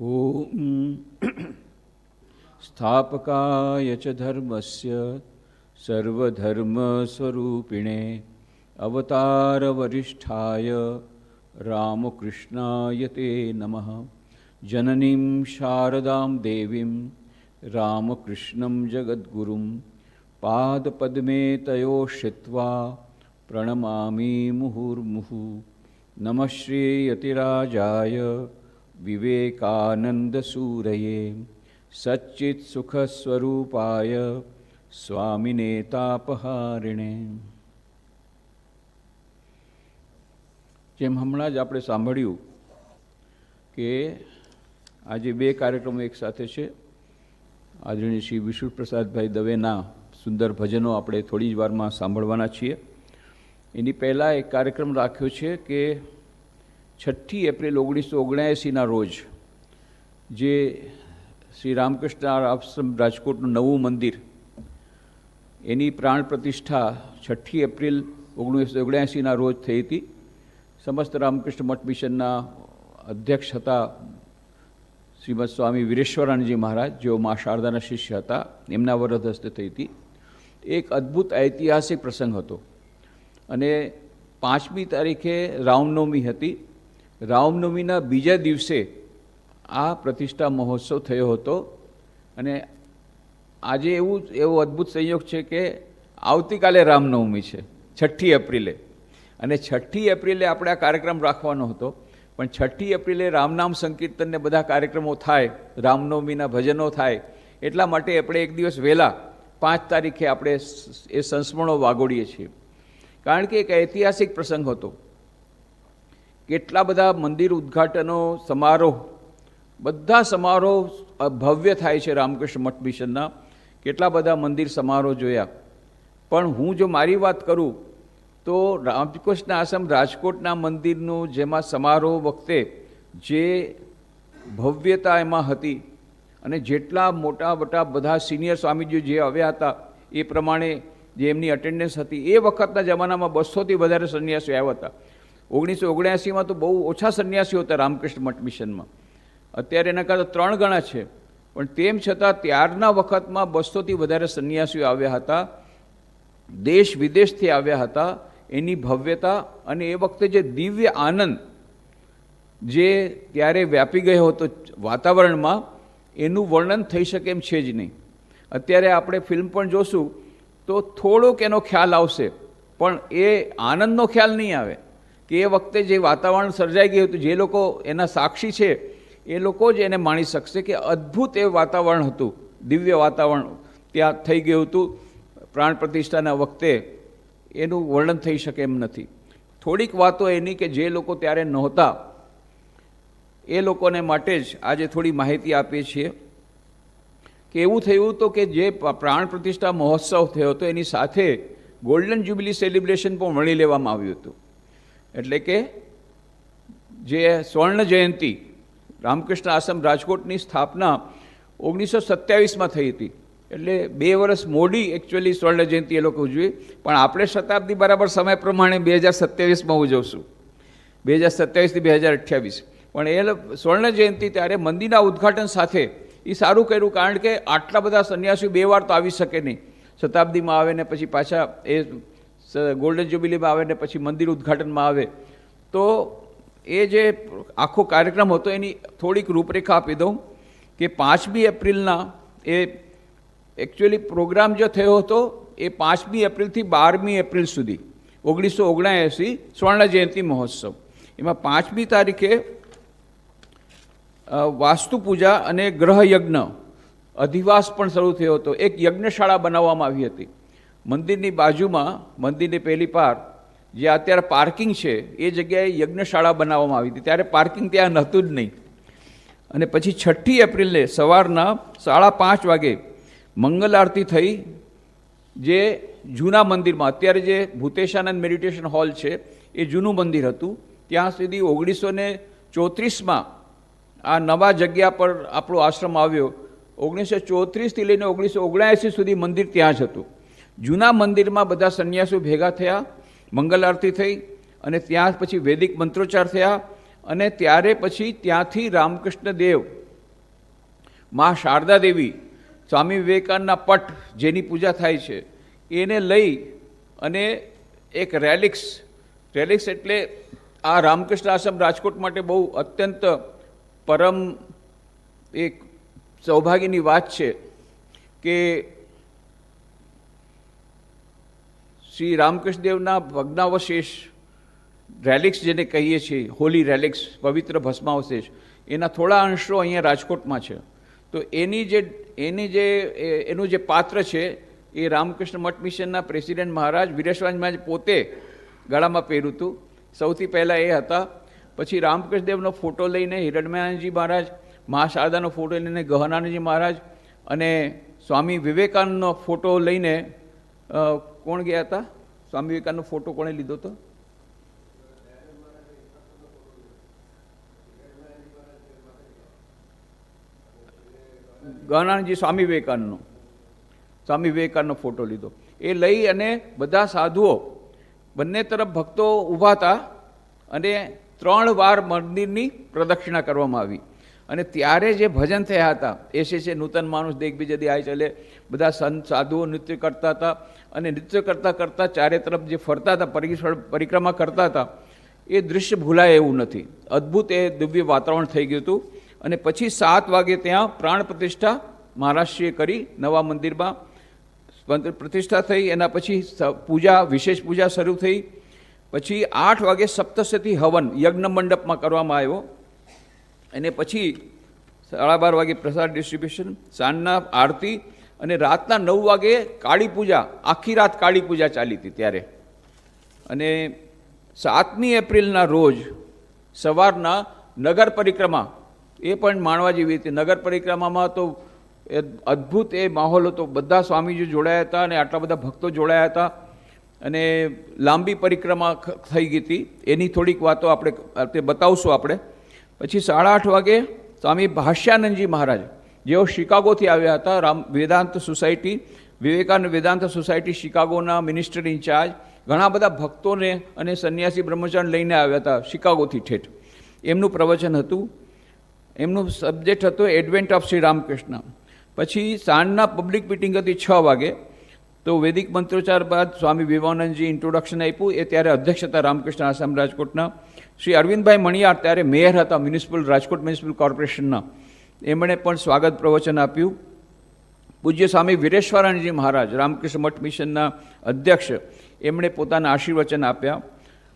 ॐ स्थापकाय च धर्मस्य सर्वधर्मस्वरूपिणे अवतारवरिष्ठाय रामकृष्णाय ते नमः जननीं शारदां देवीं रामकृष्णं जगद्गुरुं पादपद्मे तयो श्रित्वा प्रणमामि मुहुर्मुहुः नमः श्रीयतिराजाय વિવેકાનંદસૂરયે સચ્ચિત્સુખસ્વરૂપાય સ્વામિનેતાપહારિણે જેમ હમણાં જ આપણે સાંભળ્યું કે આજે બે કાર્યક્રમો એક સાથે છે. આદરણીય શ્રી વિષ્ણુપ્રસાદભાઈ દવેના સુંદર ભજનો આપણે થોડી જ વારમાં સાંભળવાના છીએ. એની પહેલાં એક કાર્યક્રમ રાખ્યો છે કે છઠ્ઠી એપ્રિલ ઓગણીસો ઓગણએંસીના રોજ જે શ્રી રામકૃષ્ણ આશ્રમ રાજકોટનું નવું મંદિર, એની પ્રાણ પ્રતિષ્ઠા છઠ્ઠી એપ્રિલ ઓગણીસો ઓગણએંસીના રોજ થઈ હતી. સમસ્ત રામકૃષ્ણ મઠ મિશનના અધ્યક્ષ હતા શ્રીમદ સ્વામી વીરેશ્વરાનંદજી મહારાજ, જેઓ મા શારદાના શિષ્ય હતા, એમના વરદ હસ્તે થઈ હતી. એક અદ્ભુત ઐતિહાસિક પ્રસંગ હતો અને પાંચમી તારીખે રામનવમી હતી. રામનવમીના બીજા દિવસે આ પ્રતિષ્ઠા મહોત્સવ થયો હતો. અને આજે એવું એવો અદ્ભુત સંયોગ છે કે આવતીકાલે રામનવમી છે, છઠ્ઠી એપ્રિલે. અને છઠ્ઠી એપ્રિલે આપણે આ કાર્યક્રમ રાખવાનો હતો. પણ છઠ્ઠી એપ્રિલે રામનામ સંકીર્તનને બધા કાર્યક્રમો થાય, રામનવમીના ભજનો થાય. એટલા માટે આપણે એક દિવસ વહેલા, પાંચ તારીખે આપણે એ સંસ્મરણો વાગોડીએ છીએ. કારણ કે એક ઐતિહાસિક પ્રસંગ હતો. કેટલા બધા મંદિર ઉદ્ઘાટનો સમારોહ, બધા સમારોહ ભવ્ય થાય છે રામકૃષ્ણ મઠ મિશનના. કેટલા બધા મંદિર સમારોહ જોયા. પણ હું જો મારી વાત કરું, તો રામકૃષ્ણ આશ્રમ રાજકોટના મંદિરનું જેમાં સમારોહ વખતે જે ભવ્યતા એમાં હતી અને જેટલા મોટા મોટા બધા સિનિયર સ્વામીજીઓ જે આવ્યા હતા, એ પ્રમાણે જે એમની અટેન્ડન્સ હતી, એ વખતના જમાનામાં બસોથી વધારે સંન્યાસીઓ આવ્યા હતા. ઓગણીસો ઓગણ્યાસીમાં તો બહુ ઓછા સંન્યાસીઓ હતા રામકૃષ્ણ મઠ મિશનમાં. અત્યારે એના કરતાં ત્રણ ગણા છે. પણ તેમ છતાં ત્યારના વખતમાં બસોથી વધારે સંન્યાસીઓ આવ્યા હતા. દેશ વિદેશથી આવ્યા હતા. એની ભવ્યતા અને એ વખતે જે દિવ્ય આનંદ જે ત્યારે વ્યાપી ગયો હતો વાતાવરણમાં, એનું વર્ણન થઈ શકે એમ છે જ નહીં. અત્યારે આપણે ફિલ્મ પણ જોશું તો થોડોક એનો ખ્યાલ આવશે, પણ એ આનંદનો ખ્યાલ નહીં આવે. કે એ વખતે જે વાતાવરણ સર્જાઈ ગયું હતું, જે લોકો એના સાક્ષી છે, એ લોકો જ એને માણી શકશે કે અદ્ભુત એ વાતાવરણ હતું. દિવ્ય વાતાવરણ ત્યાં થઈ ગયું હતું. પ્રાણ પ્રતિષ્ઠાના વખતે એનું વર્ણન થઈ શકે એમ નથી. થોડીક વાતો એની કે જે લોકો ત્યારે નહોતા, એ લોકોને માટે જ આજે થોડી માહિતી આપીએ છીએ કે એવું થયું તો કે જે પ્રાણ પ્રતિષ્ઠા મહોત્સવ થયો હતો, એની સાથે ગોલ્ડન જ્યુબિલી સેલિબ્રેશન પણ વણી લેવામાં આવ્યું હતું. એટલે કે જે સ્વર્ણ જયંતિ, રામકૃષ્ણ આશ્રમ રાજકોટની સ્થાપના ઓગણીસો સત્યાવીસમાં થઈ હતી. એટલે બે વર્ષ મોડી એકચ્યુઅલી સ્વર્ણ જયંતિ એ લોકો ઉજવી. પણ આપણે શતાબ્દી બરાબર સમય પ્રમાણે બે હજાર સત્યાવીસમાં ઉજવશું. બે હજાર સત્યાવીસથી બે હજાર અઠ્યાવીસ. પણ એ સ્વર્ણ જયંતિ ત્યારે મંદિરના ઉદ્ઘાટન સાથે એ સારું કર્યું કારણ કે આટલા બધા સંન્યાસીઓ બે વાર તો આવી શકે નહીં. શતાબ્દીમાં આવે ને પછી પાછા એ ગોલ્ડન જ્યુબિલીમાં આવે ને પછી મંદિર ઉદ્ઘાટનમાં આવે. તો એ જે આખો કાર્યક્રમ હતો, એની થોડીક રૂપરેખા આપી દઉં કે પાંચમી એપ્રિલના એ એકચ્યુઅલી પ્રોગ્રામ જે થયો હતો, એ પાંચમી એપ્રિલથી બારમી એપ્રિલ સુધી, ઓગણીસો ઓગણએંસી સ્વર્ણ જયંતિ મહોત્સવ. એમાં પાંચમી તારીખે વાસ્તુ પૂજા અને ગ્રહ યજ્ઞ, અધિવાસ પણ શરૂ થયો હતો. એક યજ્ઞશાળા બનાવવામાં આવી હતી. મંદિરની બાજુમાં, મંદિરની પહેલી પાર, જે અત્યારે પાર્કિંગ છે, એ જગ્યાએ યજ્ઞશાળા બનાવવામાં આવી હતી. ત્યારે પાર્કિંગ ત્યાં નહોતું જ નહીં. અને પછી છઠ્ઠી એપ્રિલે સવારના સાડા પાંચ વાગે મંગલ આરતી થઈ, જે જૂના મંદિરમાં, અત્યારે જે ભૂતેશાનંદ મેડિટેશન હોલ છે, એ જૂનું મંદિર હતું. ત્યાં સુધી ઓગણીસો ને ચોત્રીસમાં આ નવા જગ્યા પર આપણો આશ્રમ આવ્યો. ઓગણીસો ચોત્રીસથી લઈને ઓગણીસો ઓગણએંસી સુધી મંદિર ત્યાં જ હતું. જૂના મંદિરમાં બધા સંન્યાસીઓ ભેગા થયા, મંગલ આરતી થઈ અને ત્યાં પછી વૈદિક મંત્રોચ્ચાર થયા અને ત્યારે પછી ત્યાંથી રામકૃષ્ણ દેવ, મા શારદા દેવી, સ્વામી વિવેકાનંદના પટ જેની પૂજા થાય છે, એને લઈ અને એક રેલિક્સ રેલિક્સ એટલે આ રામકૃષ્ણ આશ્રમ રાજકોટ માટે બહુ અત્યંત પરમ એક સૌભાગ્યની વાત છે કે શ્રી રામકૃષ્ણદેવના ભગ્નાવશેષ રેલિક્સ જેને કહીએ છીએ હોલી રેલિક્સ પવિત્ર ભસ્માવશેષ, એના થોડા અંશો અહીંયા રાજકોટમાં છે. તો એની જે એની જે એનું જે પાત્ર છે, એ રામકૃષ્ણ મઠ મિશનના પ્રેસિડેન્ટ મહારાજ વીરેશવાજ મહારાજ પોતે ગળામાં પહેર્યું હતું. સૌથી પહેલાં એ હતા. પછી રામકૃષ્ણદેવનો ફોટો લઈને હિરણમયાનજી મહારાજ મહાશારદાનો ફોટો લઈને ગહનાનંદજી મહારાજ અને સ્વામી વિવેકાનંદનો ફોટો લઈને કોણ ગયા હતા? સ્વામી વિવેકાનંદનો ફોટો કોણે લીધો હતો? ગણાનજી સ્વામી વિવેકાનંદનો. સ્વામી વિવેકાનંદનો ફોટો લીધો. એ લઈ અને બધા સાધુઓ, બંને તરફ ભક્તો ઊભા હતા અને ત્રણ વાર મંદિરની પ્રદક્ષિણા કરવામાં આવી. અને ત્યારે જે ભજન થયા હતા, એ છે નૂતન માણસ દેખ બીજે દી આય ચાલે. બધા સંત સાધુઓ નૃત્ય કરતા હતા. અને નૃત્ય કરતાં કરતાં ચારે તરફ જે ફરતા હતા પરિક્ર- પરિક્રમા કરતા હતા, એ દૃશ્ય ભૂલાય એવું નથી. અદ્ભુત એ દિવ્ય વાતાવરણ થઈ ગયું હતું. અને પછી સાત વાગે ત્યાં પ્રાણ પ્રતિષ્ઠા મહારાષ્ટ્રીએ કરી, નવા મંદિરમાં પ્રતિષ્ઠા થઈ, એના પછી પૂજા, વિશેષ પૂજા શરૂ થઈ. પછી આઠ વાગે સપ્તશતી હવન યજ્ઞ મંડપમાં કરવામાં આવ્યો. અને પછી સાડા બાર વાગે પ્રસાદ ડિસ્ટ્રીબ્યુશન સાંજના આરતી અને રાતના નવ વાગે કાળી પૂજા, આખી રાત કાળી પૂજા ચાલી હતી ત્યારે. અને સાતમી એપ્રિલના રોજ સવારના નગર પરિક્રમા, એ પણ માણવા જેવી હતી. નગર પરિક્રમામાં તો એ અદ્ભુત એ માહોલ હતો. બધા સ્વામીજી જોડાયા હતા અને આટલા બધા ભક્તો જોડાયા હતા. અને લાંબી પરિક્રમા થઈ ગઈ હતી. એની થોડીક વાતો આપણે તે બતાવશું આપણે. પછી સાડા આઠ વાગે સ્વામી ભાષ્યાનંદજી મહારાજ જેઓ શિકાગોથી આવ્યા હતા, રામ, વેદાંત સોસાયટી, વિવેકાનંદ વેદાંત સોસાયટી શિકાગોના મિનિસ્ટર ઇન્ચાર્જ ઘણા બધા ભક્તોને અને સંન્યાસી બ્રહ્મચારી લઈને આવ્યા હતા શિકાગોથી ઠેઠ. એમનું પ્રવચન હતું, એમનું સબ્જેક્ટ હતો એડવેન્ટ ઓફ શ્રી રામકૃષ્ણ પછી સાંજના પબ્લિક મિટિંગ હતી છ વાગે, તો વૈદિક મંત્રોચ્ચાર બાદ સ્વામી વિવેકાનંદજી ઇન્ટ્રોડક્શન આપ્યું, એ ત્યારે અધ્યક્ષ હતા રામકૃષ્ણ આસામ રાજકોટના. શ્રી અરવિંદભાઈ મણિયાર ત્યારે મેયર હતા મ્યુનિસિપલ રાજકોટ મ્યુનિસિપલ કોર્પોરેશનના એમણે પણ સ્વાગત પ્રવચન આપ્યું. પૂજ્ય સ્વામી વીરેશ્વરાનંદજી મહારાજ, રામકૃષ્ણ મઠ મિશનના અધ્યક્ષ, એમણે પોતાના આશીર્વચન આપ્યા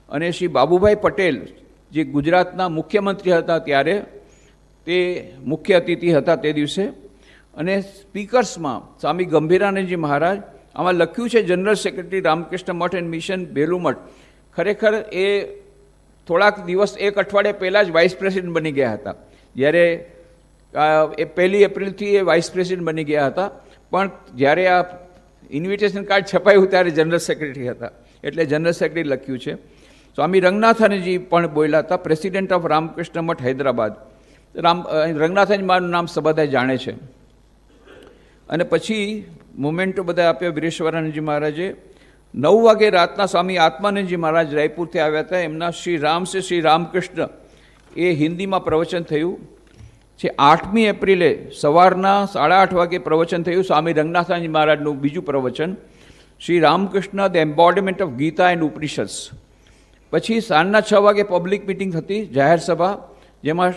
અને શ્રી બાબુભાઈ પટેલ, જે ગુજરાતના મુખ્યમંત્રી હતા ત્યારે, તે મુખ્ય અતિથિ હતા તે દિવસે. અને સ્પીકર્સમાં સ્વામી ગંભીરાનંદજી મહારાજ, આમાં લખ્યું છે, general secretary Ramakrishna Math and mission Belur Math ખરેખર એ થોડાક દિવસ, એક અઠવાડિયા પહેલાં જ વાઇસ પ્રેસિડેન્ટ બની ગયા હતા. જ્યારે એ પહેલી એપ્રિલથી એ વાઇસ પ્રેસિડેન્ટ બની ગયા હતા. પણ જ્યારે આ ઇન્વિટેશન કાર્ડ છપાયું ત્યારે જનરલ સેક્રેટરી હતા. એટલે જનરલ સેક્રેટરી લખ્યું છે, સ્વામી રંગનાથનજી પણ બોલ્યા હતા, પ્રેસિડેન્ટ ઓફ રામકૃષ્ણ મઠ હૈદરાબાદ. રામ રંગનાથન મારું નામ બધા જાણે છે. અને પછી મોમેન્ટો બધા આપ્યા વીરેશ્વરાનંદજી મહારાજે. નવ વાગે રાતના સ્વામી આત્માનંદજી મહારાજ રાયપુરથી આવ્યા હતા. એમના શ્રી રામ શ્રી રામકૃષ્ણ. એ હિન્દીમાં પ્રવચન થયું. છે આઠમી એપ્રિલે સવારના સાડા આઠ વાગે પ્રવચન થયું, સ્વામી રંગનાથાજી મહારાજનું બીજું પ્રવચન. Shri Ramakrishna the embodiment of Gita and Upanishads. પછી સાંજના છ વાગે પબ્લિક મિટિંગ હતી જાહેર સભા, જેમાં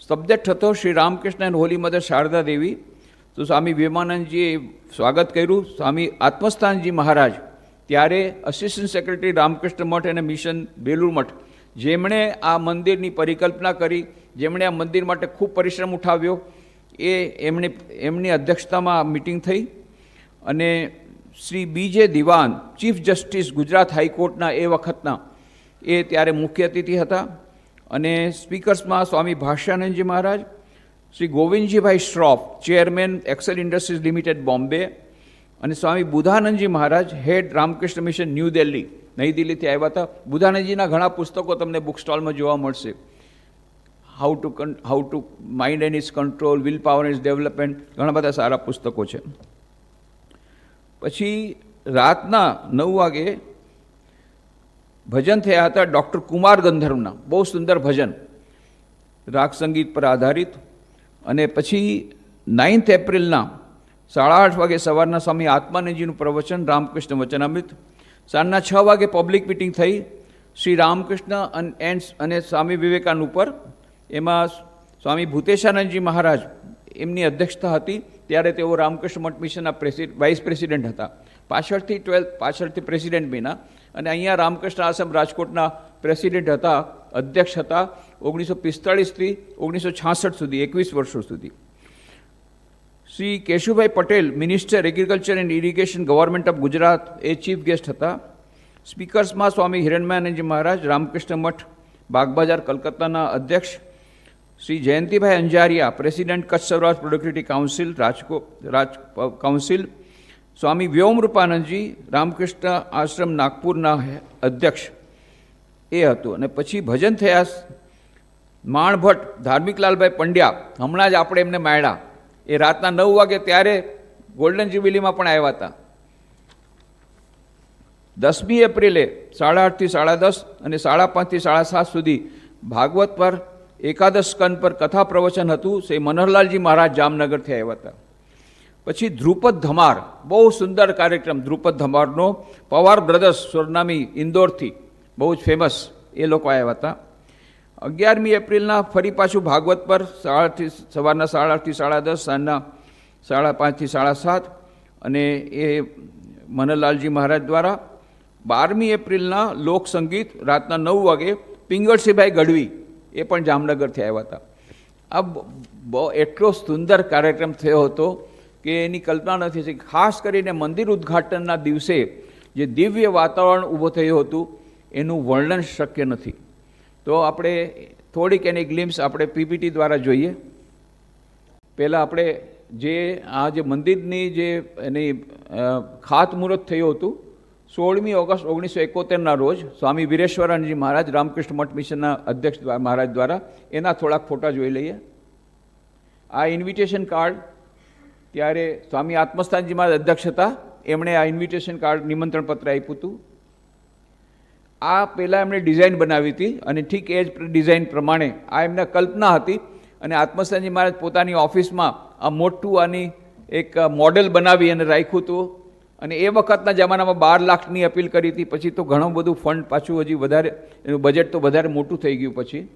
સબ્જેક્ટ હતો Shri Ramakrishna and holy mother Sarada Devi. તો સ્વામી વિવેકાનંદજીએ સ્વાગત કર્યું. સ્વામી આત્મસ્થાનજી મહારાજ ત્યારે અસિસ્ટન્ટ સેક્રેટરી રામકૃષ્ણ મઠ અને મિશન બેલુર મઠ, જેમણે આ મંદિરની પરિકલ્પના કરી જેમણે આ મંદિર માટે ખૂબ પરિશ્રમ ઉઠાવ્યો, એ એમણે, એમની અધ્યક્ષતામાં મિટિંગ થઈ અને શ્રી બીજે દિવાન, ચીફ જસ્ટિસ ગુજરાત હાઈકોર્ટના એ વખતના એ ત્યારે મુખ્ય અતિથિ હતા અને સ્પીકર્સમાં Swami Bhashyanandaji Maharaj, Shri Govindjibhai Shroff, chairman Excel Industries Limited Bombay અને Swami Budhanandaji Maharaj, head Ramakrishna Mission New Delhi, નવી દિલ્હીથી આવ્યા હતા. બુધાનંદજીના ઘણા પુસ્તકો તમને બુક સ્ટોલમાં જોવા મળશે. How to how to mind and is control will power is development ઘણા બધા સારા પુસ્તકો છે. પછી રાતના નવ વાગે ભજન થયા હતા ડૉક્ટર કુમાર ગંધર્વના. બહુ સુંદર ભજન. રાગ સંગીત પર આધારિત. અને પછી નાઇન્થ એપ્રિલના સાડા આઠ વાગે સવારના સ્વામી આત્માનંદજીનું પ્રવચન, રામકૃષ્ણ વચનામૃત. સાંજના છ વાગે પબ્લિક મિટિંગ થઈ. શ્રી રામકૃષ્ણ અન- સ્વામી વિવેકાનંદ ઉપર એમાં સ્વામી ભૂતેશાનંદજી મહારાજ એમની અધ્યક્ષતા હતી, ત્યારે તેઓ રામકૃષ્ણ મઠ મિશનના પ્રેસિડ, વાઇસ પ્રેસિડેન્ટ હતા. પાછળથી ટ્વેલ્થ, પાછળથી પ્રેસિડેન્ટ બન્યા અને અહીંયા રામકૃષ્ણ આશ્રમ રાજકોટના પ્રેસિડેન્ટ હતા, અધ્યક્ષ હતા ઓગણીસો પિસ્તાળીસથી ઓગણીસો છાસઠ સુધી, એકવીસ વર્ષો સુધી. Shri Keshubhai Patel, minister agriculture and irrigation government of Gujarat, A chief guest હતા. સ્પીકર્સમાં સ્વામી હિરણમાનંદજી મહારાજ, રામકૃષ્ણ મઠ, બાગબજાર કલકત્તાના અધ્યક્ષ Shri Jayantibhai Anjaria president Kutch Saurashtra productivity council Rajkot રાજ કાઉન્સિલ સ્વામી વ્યોમ રૂપાનંદજી રામકૃષ્ણ આશ્રમ નાગપુરના અધ્યક્ષ એ હતું. અને પછી ભજન થયા માણભટ્ટ ધાર્મિકલાલભાઈ પંડ્યા, હમણાં જ આપણે એમને માણ્યા. એ રાતના નવ વાગે ત્યારે ગોલ્ડન જ્યુબિલીમાં પણ આવ્યા હતા. દસમી એપ્રિલે સાડા આઠથી સાડા દસ અને સાડા પાંચથી સાડા સાત સુધી ભાગવત પર એકાદશ સ્કંદ પર કથા પ્રવચન હતું. શ્રી મનોહરલાલજી મહારાજ જામનગરથી આવ્યા હતા. પછી ધ્રુપદ ધમાર, બહુ સુંદર કાર્યક્રમ ધ્રુપદ ધમારનો. પવાર બ્રદર્સ સ્વરનામી ઇન્દોરથી, બહુ જ ફેમસ એ લોકો આવ્યા હતા. અગિયારમી એપ્રિલના ફરી પાછું ભાગવત પર સાડાથી, સવારના સાડા આઠથી સાડા દસ, સાંજના સાડા પાંચથી સાડા સાત. અને એ મનલાલજી મહારાજ દ્વારા બારમી એપ્રિલના લોકસંગીત રાતના નવ વાગે પિંગળસિંહભાઈ ગઢવી એ પણ જામનગરથી આવ્યા હતા. આ બહુ એટલો સુંદર કાર્યક્રમ થયો હતો કે એની કલ્પના નથી થઈ. ખાસ કરીને મંદિર ઉદ્ઘાટનના દિવસે જે દિવ્ય વાતાવરણ ઊભું થયું હતું, એનું વર્ણન શક્ય નથી. તો આપણે થોડીક એની ગ્લિમ્સ આપણે પીપીટી દ્વારા જોઈએ. પહેલાં આપણે જે આ જે મંદિરની જે એની ખાતમુહૂર્ત થયું હતું સોળમી ઓગસ્ટ ઓગણીસો એકોતેરના રોજ સ્વામી વીરેશ્વરાનંદજી મહારાજ રામકૃષ્ણ મઠ મિશનના અધ્યક્ષ મહારાજ દ્વારા એના થોડાક ફોટા જોઈ લઈએ. આ ઇન્વિટેશન કાર્ડ ત્યારે સ્વામી આત્મસ્થાનજી મહારાજ અધ્યક્ષ હતા. એમણે આ ઇન્વિટેશન કાર્ડ નિમંત્રણ પત્ર આપ્યું હતું. આ પહેલાં એમણે ડિઝાઇન બનાવી હતી અને ઠીક એ જ ડિઝાઇન પ્રમાણે આ એમના કલ્પના હતી અને આત્મસ્થાનજી મહારાજ પોતાની ઓફિસમાં આ મોટું આની એક મોડેલ બનાવી અને રાખ્યું હતું. અને એ વખતના જમાનામાં બાર લાખની અપીલ કરી હતી. પછી તો ઘણું બધું ફંડ પાછું હજી વધારે, એનું બજેટ તો વધારે મોટું થઈ ગયું પછી.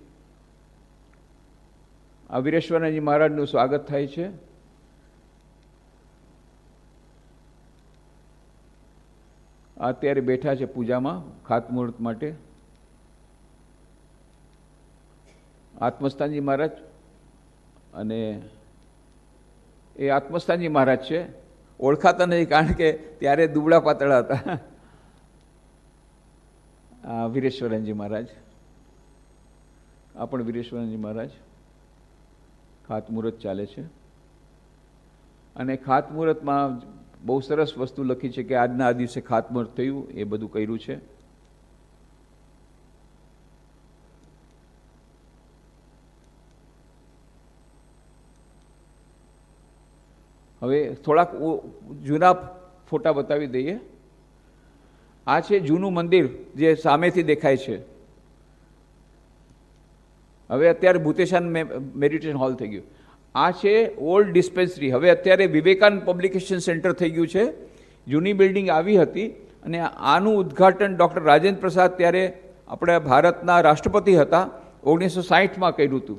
આ વીરેશ્વરજી મહારાજનું સ્વાગત થાય છે. અત્યારે બેઠા છે પૂજામાં ખાતમુહૂર્ત માટે. આત્મસ્થાનજી મહારાજ અને એ આત્મસ્થાનજી મહારાજ છે. ઓળખાતા નથી કારણ કે ત્યારે દુબળા પાતળા હતા. આ વીરેશ્વરનજી મહારાજ. આ પણ વીરેશ્વરનજી મહારાજ. ખાતમુહૂર્ત ચાલે છે. અને ખાતમુહૂર્તમાં બહુ સરસ વસ્તુ લખી છે કે આજના આ દિવસે ખાતમુહૂર્ત થયું, એ બધું કર્યું છે. હવે થોડાક જૂના ફોટા બતાવી દઈએ. આ છે જૂનું મંદિર જે સામેથી દેખાય છે. હવે અત્યારે ભૂતેશાન મેડિટેશન હોલ થઈ ગયું. આ છે ઓલ્ડ ડિસ્પેન્સરી. હવે અત્યારે વિવેકાન પબ્લિકેશન સેન્ટર થઈ ગયું છે. જૂની બિલ્ડિંગ આવી હતી અને આનું ઉદ્ઘાટન ડૉક્ટર રાજેન્દ્ર પ્રસાદ ત્યારે આપણે ભારતના રાષ્ટ્રપતિ હતા. ઓગણીસો સાહીઠમાં કર્યું હતું.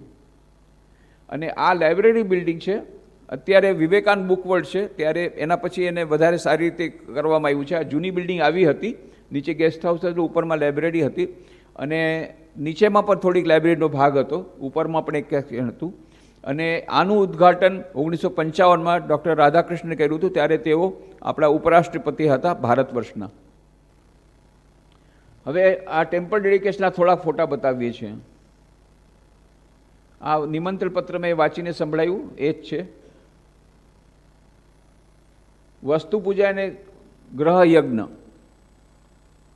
અને આ લાઇબ્રેરી બિલ્ડિંગ છે. અત્યારે વિવેકાનંદ બુક વર્લ્ડ છે, ત્યારે એના પછી એને વધારે સારી રીતે કરવામાં આવ્યું છે. આ જૂની બિલ્ડિંગ આવી હતી, નીચે ગેસ્ટ હાઉસ હતું, ઉપરમાં લાઇબ્રેરી હતી અને નીચેમાં પણ થોડીક લાઇબ્રેરીનો ભાગ હતો, ઉપરમાં પણ એક હતું. અને આનું ઉદ્ઘાટન ઓગણીસો પંચાવનમાં ડૉક્ટર રાધાકૃષ્ણને કર્યું હતું, ત્યારે તેઓ આપણા ઉપરાષ્ટ્રપતિ હતા ભારત વર્ષના. હવે આ ટેમ્પલ ડેડિકેશનના થોડા ફોટા બતાવીએ છીએ. આ નિમંત્રણ પત્ર મેં વાંચીને સંભળાયું, એ જ છે. વસ્તુ પૂજા અને ગ્રહ યજ્ઞ.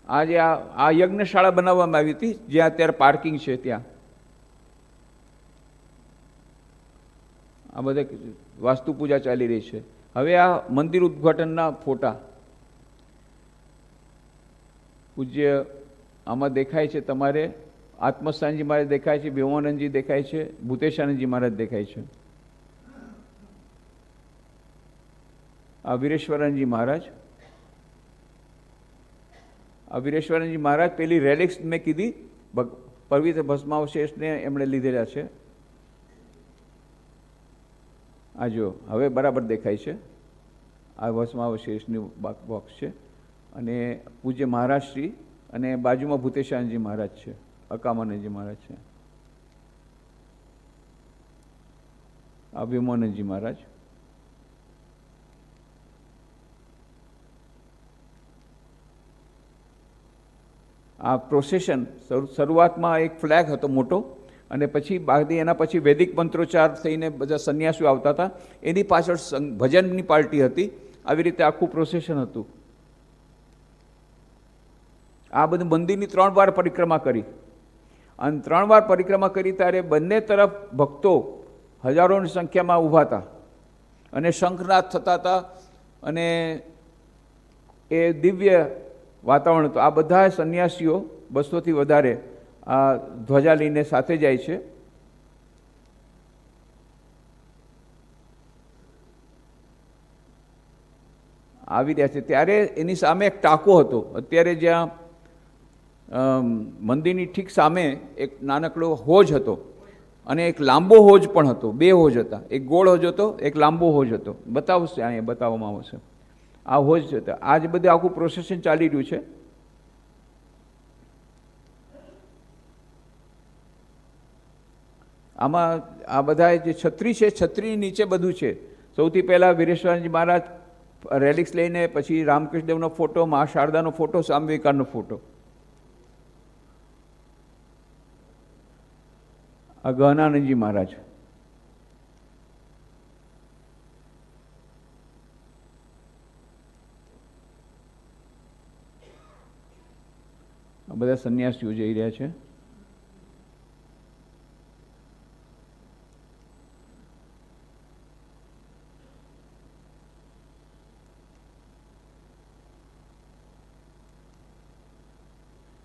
આ જે આ આ યજ્ઞશાળા બનાવવામાં આવી હતી, જ્યાં અત્યારે પાર્કિંગ છે ત્યાં. આ બધે વાસ્તુ પૂજા ચાલી રહી છે. હવે આ મંદિર ઉદ્ઘાટનના ફોટા. પૂજ્ય આમાં દેખાય છે તમારે. આત્મસ્થાનજી મહારાજ દેખાય છે, ભીમાનંદજી દેખાય છે, ભૂતેશાનંદજી મહારાજ દેખાય છે. આ વીરેશ્વરનજી મહારાજ. આ વીરેશ્વરનજી મહારાજ પેલી રેલિક્સ મેં કીધી પવિત્ર ભસ્માવશેષને એમણે લીધેલા છે. આ જો, હવે બરાબર દેખાય છે. આ ભસ્માવશેષનું બોક્સ છે. અને પૂજ્ય મહારાજશ્રી અને બાજુમાં ભૂતેશાનજી મહારાજ છે. અકામાનંદજી મહારાજ છે. અભિમાનંદજી મહારાજ. આ પ્રોસેશન શરૂઆતમાં એક ફ્લેગ હતો મોટો અને પછી બાકી એના પછી વૈદિક મંત્રોચ્ચાર થઈને બધા સંન્યાસીઓ આવતા હતા. એની પાછળ ભજનની પાર્ટી હતી. આવી રીતે આખું પ્રોસેશન હતું. આ બધું મંદિરની ત્રણ વાર પરિક્રમા કરી. અને ત્રણ વાર પરિક્રમા કરી ત્યારે બંને તરફ ભક્તો હજારોની સંખ્યામાં ઊભા હતા. અને શંખનાદ થતા હતા અને એ દિવ્ય વાતાવરણ હતું આ બધા સંન્યાસીઓ બસોથી વધારે આ ધ્વજા લઈને સાથે જાય છે. આવી રહ્યા છે. ત્યારે એની સામે એક ટાંકો હતો. અત્યારે જ્યાં મંદિરની ઠીક સામે એક નાનકડો હોજ હતો અને એક લાંબો હોજ પણ હતો. બે હોજ હતા. એક ગોળ હોજ હતો, એક લાંબો હોજ હતો. બતાવશે, અહીંયા બતાવવામાં આવશે. આ હોજ જતા આ જે બધું આખું પ્રોસેસિંગ ચાલી રહ્યું છે. આમાં આ બધા જે છત્રી છે, છત્રી નીચે બધું છે. સૌથી પહેલાં વીરેશ્વરજી મહારાજ રેલિક્સ લઈને પછી રામકૃષ્ણદેવનો ફોટો મા શારદાનો ફોટો સ્વામી વિવેકાનંદનો ફોટો આ ગહનાનંદજી મહારાજ. બધા સંન્યાસીઓ જઈ રહ્યા છે.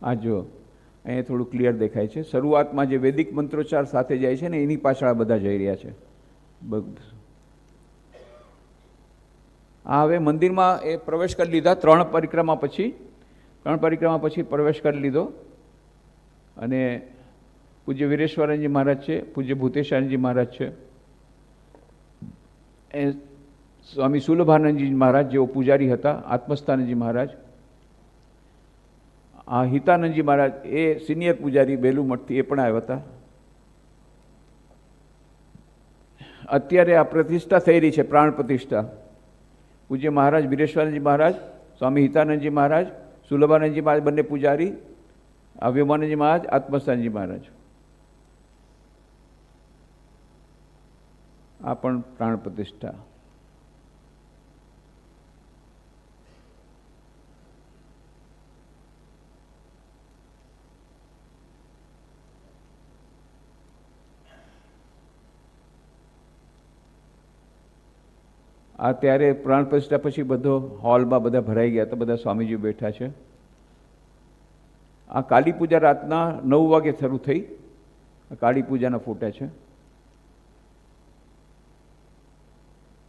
આ જો અહીંયા થોડું ક્લિયર દેખાય છે. શરૂઆતમાં જે વૈદિક મંત્રોચ્ચાર સાથે જાય છે ને, એની પાછળ બધા જઈ રહ્યા છે. આ હવે મંદિરમાં એ પ્રવેશ કરી લીધા ત્રણ પરિક્રમા પછી. ત્રણ પરિક્રમા પછી પ્રવેશ કરી લીધો. અને પૂજ્ય વીરેશ્વરનજી મહારાજ છે, પૂજ્ય ભૂતેશ્વરજી મહારાજ છે. એ સ્વામી સુલભાનંદજી મહારાજ જેઓ પૂજારી હતા, આત્મસ્થાનજી મહારાજ. આ હિતાનંદજી મહારાજ એ સિનિયર પૂજારી બેલુ મઠથી એ પણ આવ્યા હતા. અત્યારે આ પ્રતિષ્ઠા થઈ રહી છે, પ્રાણ પ્રતિષ્ઠા. પૂજ્ય મહારાજ વીરેશ્વરજી મહારાજ, સ્વામી હિતાનંદજી મહારાજ સુલભાનંદજી મહારાજ બંને પૂજારી આ વિમાનજી મહારાજ આત્મસ્થાનજી મહારાજ. આ પણ પ્રાણ પ્રતિષ્ઠા. આ ત્યારે પ્રાણ પ્રતિષ્ઠા પછી બધો હોલમાં બધા ભરાઈ ગયા તો બધા સ્વામીજી બેઠા છે. આ કાળી પૂજા રાતના નવ વાગે શરૂ થઈ. કાળી પૂજાના ફોટા છે.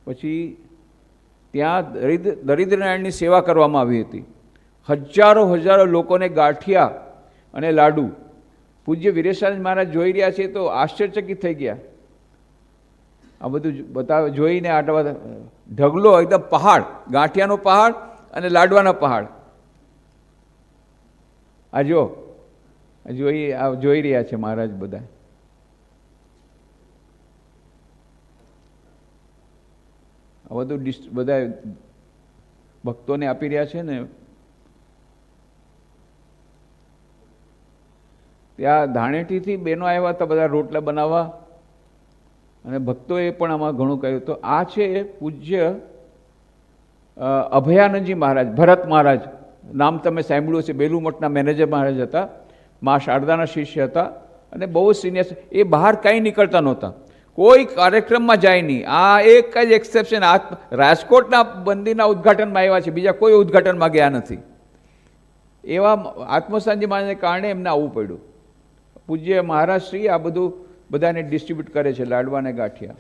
પછી ત્યાં દરિદ્ર, દરિદ્રનારાયણની સેવા કરવામાં આવી હતી. હજારો હજારો લોકોને ગાંઠિયા અને લાડુ. પૂજ્ય વીરેશાનંદ મહારાજ જોઈ રહ્યા છે તો આશ્ચર્યચકિત થઈ ગયા. આ બધું બતાવે, જોઈને આટલા બધા, ઢગલો એકદમ પહાડ, ગાંઠિયાનો પહાડ અને લાડવાના પહાડ. આ જો જોઈ આ જોઈ રહ્યા છે મહારાજ બધા. આ બધું ડિસ, બધા ભક્તોને આપી રહ્યા છે ને. ત્યાં ધાણેટીથી બેનો આવ્યા હતા, બધા રોટલા બનાવવા. અને ભક્તોએ પણ આમાં ઘણું કહ્યું. તો આ છે પૂજ્ય અભયાનંદજી મહારાજ, ભરત મહારાજ. નામ તમે સાંભળ્યું છે બેલુમઠના મેનેજર મહારાજ હતા, મા શારદાના શિષ્ય હતા, અને બહુ સિનિયર એ બહાર કાંઈ નીકળતા નહોતા. કોઈ કાર્યક્રમમાં જાય નહીં. આ એક જ એક્સેપ્શન આ રાજકોટના મંદિરના ઉદ્ઘાટનમાં આવ્યા છે, બીજા કોઈ ઉદ્ઘાટનમાં ગયા નથી. એવા આત્મસાંજી મહારાજને કારણે એમને આવવું પડ્યું. પૂજ્ય મહારાજ શ્રી, આ બધું બધાને ડિસ્ટ્રીબ્યુટ કરે છે લાડવા અને ગાંઠિયા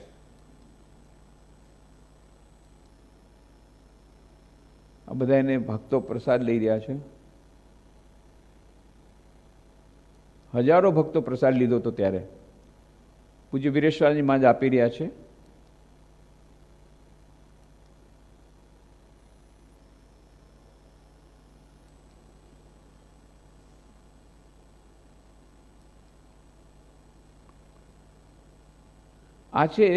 બધા એને ભક્તો પ્રસાદ લઈ રહ્યા છે. હજારો ભક્તો પ્રસાદ લીધો હતો ત્યારે. પૂજ્ય વીરેશ્વરજી માં જ આપી રહ્યા છે. આ છે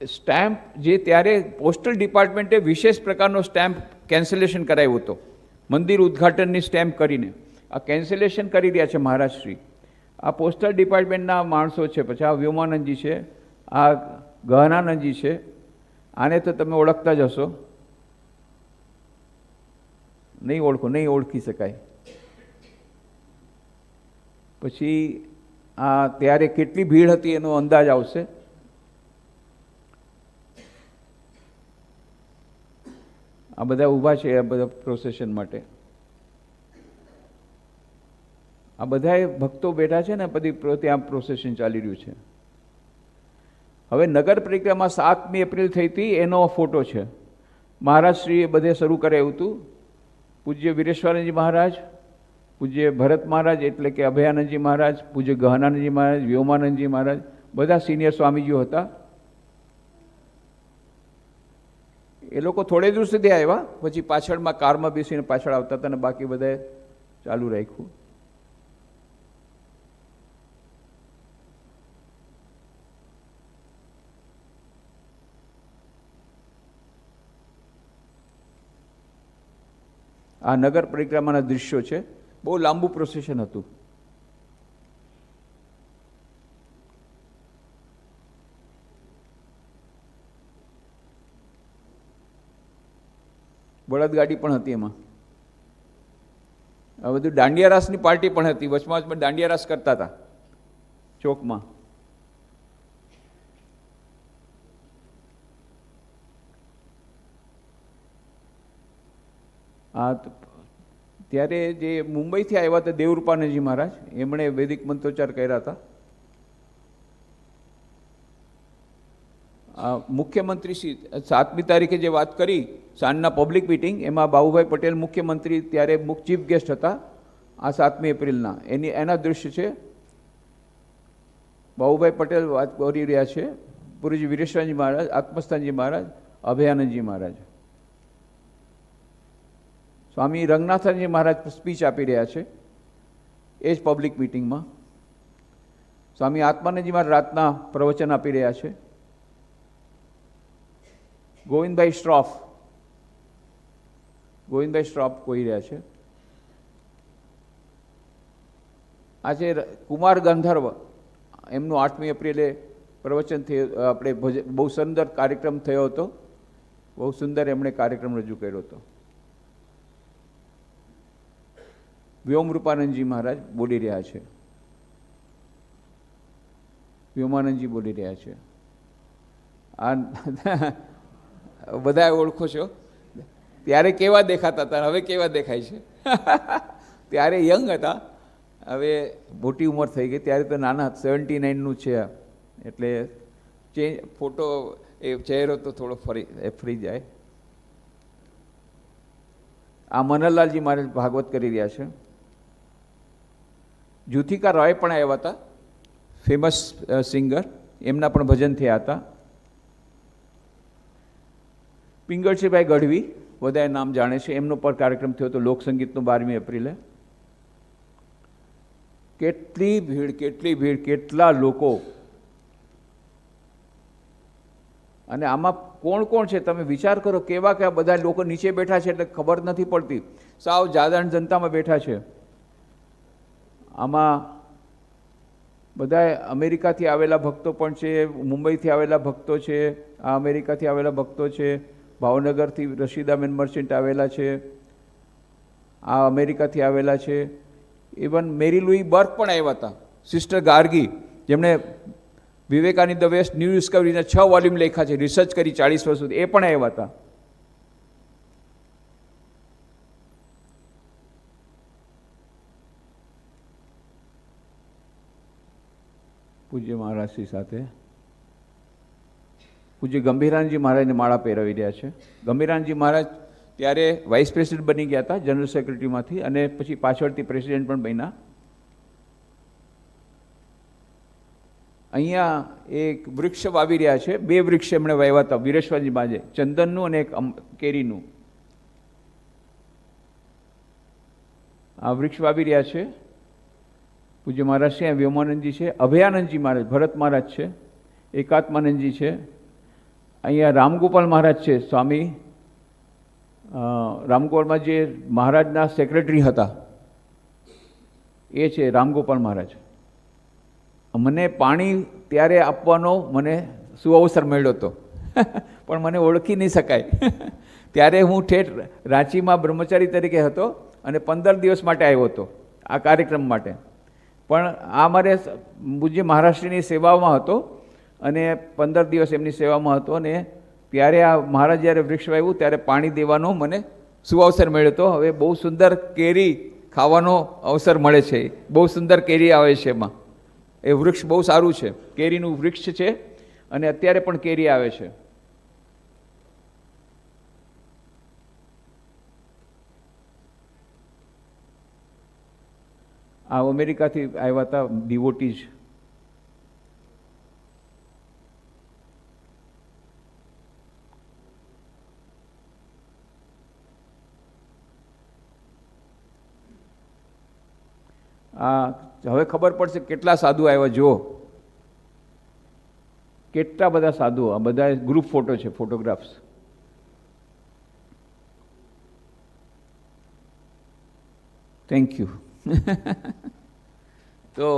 સ્ટેમ્પ જે ત્યારે પોસ્ટલ ડિપાર્ટમેન્ટે વિશેષ પ્રકારનો સ્ટેમ્પ કેન્સલેશન કરાવ્યો હતો. મંદિર ઉદ્ઘાટનની સ્ટેમ્પ કરીને. આ કેન્સલેશન કરી રહ્યા છે મહારાજશ્રી આ પોસ્ટલ ડિપાર્ટમેન્ટના માણસો છે, પછી આ વ્યોમાનંદજી છે, આ ગહનાનંદજી છે. આને તો તમે ઓળખતા જ હશો. નહીં ઓળખો, નહીં ઓળખી શકાય. પછી આ ત્યારે કેટલી ભીડ હતી એનો અંદાજ આવશે? આ બધા ઊભા છે આ બધા પ્રોસેશન માટે. આ બધાએ ભક્તો બેઠા છે ને, બધી ત્યાં પ્રોસેશન ચાલી રહ્યું છે. હવે નગર પરિક્રમા સાતમી એપ્રિલ થઈ હતી, એનો ફોટો છે. મહારાજશ્રીએ બધે શરૂ કરાવ્યું હતું પૂજ્ય વીરેશ્વરજી મહારાજ? પૂજ્ય ભરત મહારાજ એટલે કે અભયાનંદજી મહારાજ, પૂજ્ય ગહનાનંદજી મહારાજ, વ્યોમાનંદજી મહારાજ, બધા સિનિયર સ્વામીજીઓ હતા. એ લોકો થોડે દૂર સુધી આવ્યા, પછી પાછળમાં કારમાં બેસીને પાછળ આવતા હતા અને બાકી બધાએ ચાલુ રાખ્યું. આ નગર પરિક્રમાના દૃશ્યો છે. બહુ લાંબુ પ્રોસેશન હતું. બળદગાડી પણ હતી એમાં. આ બધું દાંડિયા રાસની પાર્ટી પણ હતી. વચમાં વચમાં દાંડિયા રાસ કરતા હતા. ચોકમાં. આ ત્યારે જે મુંબઈથી આવ્યા હતા દેવરૂપાનંદજી મહારાજ, એમણે વૈદિક મંત્રોચ્ચાર કર્યા હતા. મુખ્યમંત્રી શ્રી, સાતમી તારીખે જે વાત કરી, સાંજના પબ્લિક મિટિંગ એમાં બાબુભાઈ પટેલ મુખ્યમંત્રી, ત્યારે મુખ ચીફ ગેસ્ટ હતા, આ સાતમી એપ્રિલના. એની, એના દૃશ્ય છે, બાબુભાઈ પટેલ વાત કરી રહ્યા છે પુરીજી વીરેશ્વરજી મહારાજ, આત્મસ્થાનજી મહારાજ, અભયાનંદજી મહારાજ. સ્વામી રંગનાથનજી મહારાજ સ્પીચ આપી રહ્યા છે, એ જ પબ્લિક મિટિંગમાં સ્વામી આત્માનંદજી મહારાજ રાતના પ્રવચન આપી રહ્યા છે. ગોવિંદભાઈ શ્રોફ ગોવિંદભાઈ શ્રોફ કહી રહ્યા છે. આજે કુમાર ગંધર્વ, એમનું આઠમી એપ્રિલે પ્રવચન થયું, આપણે બહુ સુંદર કાર્યક્રમ થયો હતો. બહુ સુંદર એમણે કાર્યક્રમ રજૂ કર્યો હતો. વ્યોમરૂપાનંદજી મહારાજ બોલી રહ્યા છે. વ્યોમાનંદજી બોલી રહ્યા છે. આ બધા ઓળખો છો? ત્યારે કેવા દેખાતા હતા હવે કેવા દેખાય છે? ત્યારે યંગ હતા. હવે મોટી ઉંમર થઈ ગઈ. ત્યારે તો નાના સેવન્ટી નાઇનનું છે. એટલે ચેન્જ ફોટો, એ ચહેરો તો થોડો ફરી, એ ફરી જાય. આ મનહરલાલજી મારે ભાગવત કરી રહ્યા છે. જુથિકા રોય પણ આવ્યા હતા. ફેમસ સિંગર એમના પણ ભજન થયા હતા. પિંગળસિંહભાઈ ગઢવી બધા નામ જાણે છે. એમનો પણ કાર્યક્રમ થયો હતો લોકસંગીતનો બારમી એપ્રિલે. કેટલી ભીડ કેટલી ભીડ, કેટલા લોકો. અને આમાં કોણ કોણ છે? તમે વિચાર કરો, કેવા કેવા બધા લોકો નીચે બેઠા છે એટલે ખબર નથી પડતી. સાવ જાદાણ જનતામાં બેઠા છે. આમાં બધા અમેરિકાથી આવેલા ભક્તો પણ છે, મુંબઈથી આવેલા ભક્તો છે, આ અમેરિકાથી આવેલા ભક્તો છે, ભાવનગરથી રશીદાબેન મર્ચન્ટ આવેલા છે, આ અમેરિકાથી આવેલા છે. ઇવન મેરી લુઈ બર્ક પણ આવ્યા હતા, સિસ્ટર ગાર્ગી, જેમણે વિવેકાનંદ વેસ્ટ ન્યૂ ડિસ્કવરીના છ વોલ્યુમ લેખા છે, રિસર્ચ કરી ચાળીસ વર્ષ સુધી, એ પણ આવ્યા હતા. પૂજ્ય મહારાજશ્રી સાથે. પૂજ્ય ગંભીરાનજી મહારાજને માળા પહેરાવી રહ્યા છે. ગંભીરાનજી મહારાજ ત્યારે વાઇસ પ્રેસિડેન્ટ બની ગયા હતા જનરલ સેક્રેટરીમાંથી અને પછી પાછળથી પ્રેસિડેન્ટ પણ બન્યા. અહીંયા એક વૃક્ષ વાવી રહ્યા છે. બે વૃક્ષ એમણે વાવ્યા હતા વીરેશ્વરજી બાજે, ચંદનનું અને એક કેરીનું. આ વૃક્ષ વાવી રહ્યા છે. પૂજ્ય મહારાજ છે, વ્યોમાનંદજી છે, અભયાનંદજી મહારાજ, ભરત મહારાજ છે, એકાત્માનંદજી છે. અહીંયા રામગોપાલ મહારાજ છે, સ્વામી. રામગોપાલમાં જે મહારાજના સેક્રેટરી હતા, એ છે રામગોપાલ મહારાજ. મને પાણી ત્યારે આપવાનો મને સુઅવસર મળ્યો હતો. પણ મને ઓળખી નહીં શકાય. ત્યારે હું ઠેઠ રાંચીમાં બ્રહ્મચારી તરીકે હતો અને પંદર દિવસ માટે આવ્યો હતો, આ કાર્યક્રમ માટે. પણ આ મારે પૂજ્ય મહારાષ્ટ્રની સેવામાં હતો અને પંદર દિવસ એમની સેવામાં હતો અને ત્યારે આ મહારાજ જ્યારે વૃક્ષ વાવ્યું ત્યારે પાણી દેવાનો મને સુઅવસર મળ્યો હતો હવે બહુ સુંદર કેરી ખાવાનો અવસર મળે છે. બહુ સુંદર કેરી આવે છે એમાં. એ વૃક્ષ બહુ સારું છે. કેરીનું વૃક્ષ છે અને અત્યારે પણ કેરી આવે છે. આ અમેરિકાથી આવ્યા હતા ડિવોટીઝ આ હવે ખબર પડશે કેટલા સાધુ આવ્યા, જુઓ. કેટલા બધા સાધુ આ બધા ગ્રુપ ફોટો છે ફોટોગ્રાફ્સ થેન્ક યુ તો